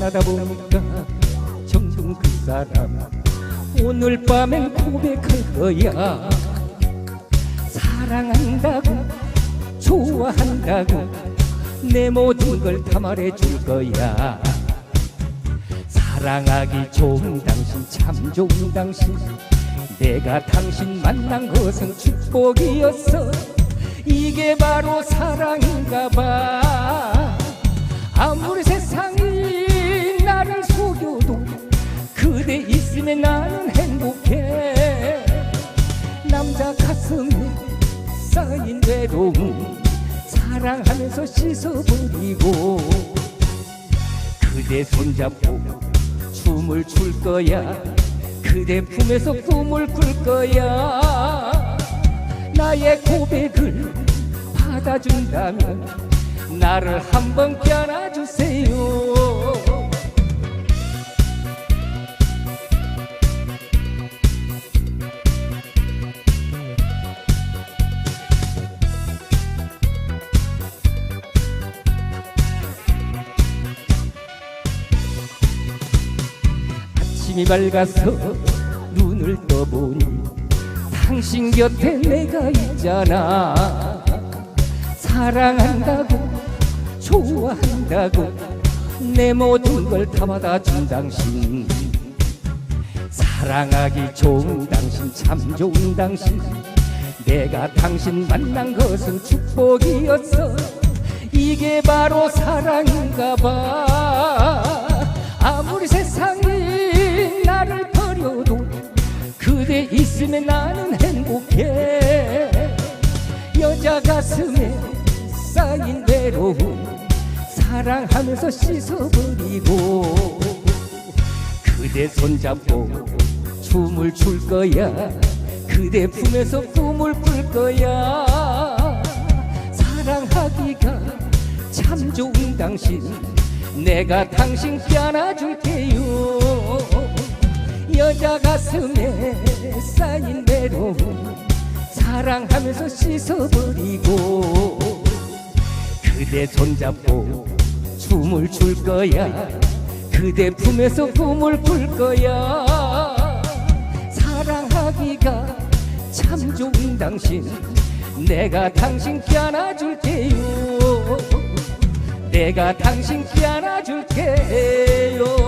만나다 보니까 정든 그 사람. 오늘 밤엔 고백할 거야. 사랑한다고 좋아한다고 내 모든 걸 다 말해줄 거야. 사랑하기 좋은 당신 참 좋은 당신. 내가 당신 만난 것은 축복이었어. 이게 바로 사랑인가 봐 있으면 나는 행복해. 남자 가슴에 쌓인 외로움 사랑하면서 씻어버리고 그대 손잡고 춤을 출 거야. 그대 품에서 꿈을 꿀 거야. 나의 고백을 받아준다면 나를 한번 껴안아주세요 아침이 밝아서 눈을 떠보니 당신 곁에 내가 있잖아. 사랑한다고 좋아한다고 내 모든 걸 다 받아준 당신. 사랑하기 좋은 당신 참 좋은 당신. 내가 당신 만난 것은 축복이었어 이게 바로 사랑인가 봐 나는 행복해. 여자 가슴에 쌓인 외로움 사랑하면서 씻어버리고 그대 손잡고 춤을 출 거야. 그대 품에서 꿈을 꿀 거야. 사랑하기가 참 좋은 당신. 내가 당신 껴안아줄게요 여자 가슴에 쌓인 외로움 사랑하면서 씻어버리고 그대 손잡고 춤을 출 거야. 그대 품에서 꿈을 꿀 거야. 사랑하기가 참 좋은 당신. 내가 당신 껴안아줄게요. 내가 당신 껴안아줄게요